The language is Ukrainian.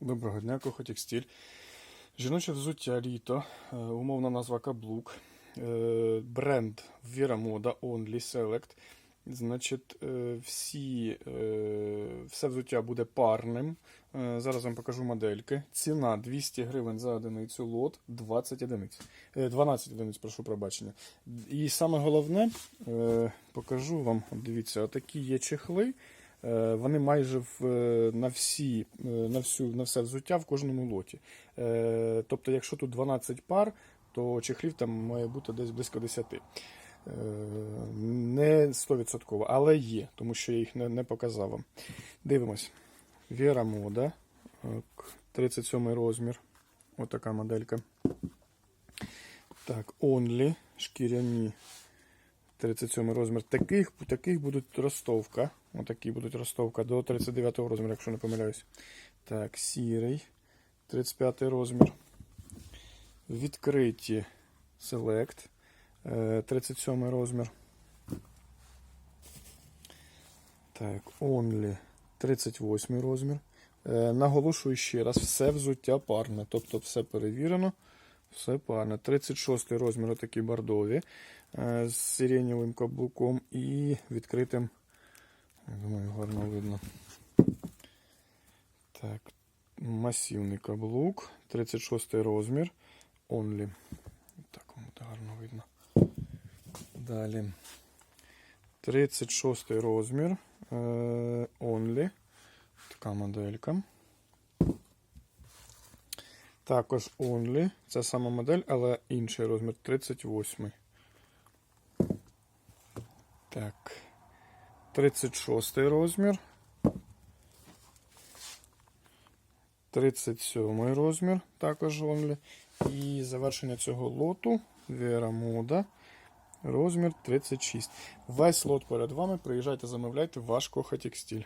Доброго дня, Кохотекстиль. Жіноче взуття літо, е, умовна назва каблук, е, бренд Vira Moda Only Select. Значить, е, всі, все взуття буде парним. Зараз вам покажу модельки. Ціна 200 гривень за одиницю, лот 20 одиниць. Е, 12 одиниць, прошу пробачення. І саме головне, покажу вам, дивіться, отакі є чехли. Е, Вони майже в, е, на, всі, е, на, всю, на все взуття в кожному лоті. Тобто, якщо тут 12 пар, то чехлів там має бути десь близько 10. Е, Не 100%, але є, тому що я їх не, не показав вам. Дивимось. Віра мода. 37 розмір. Отака моделька. Так, Only, шкіряні. 37 розмір. Таких, таких будуть ростовка. Отакі будуть ростовка до 39 розміру, якщо не помиляюсь. Так, сірий. 35 розмір. Відкриті Select. е, 37 розмір. Так, Only 38 розмір. Е, Наголошую ще раз, все взуття парне. Тобто все перевірено. Все парне. 36 розмір, отакі бордові. е, З сиренєвим каблуком і відкритим. Я думаю, гарно видно. Так, масивний каблук. 36 розмір. Only. Так, вам буде гарно видно. Далі. 36 розмір. е, Only. Така моделька. Також Only. Це сама модель, але інший розмір 38. Так. 36 розмір. 37 розмір, також Only. І завершення цього лоту Vera Moda. Розмір 36. Весь лот перед вами. Приїжджайте, замовляйте ваш Коха Текстиль.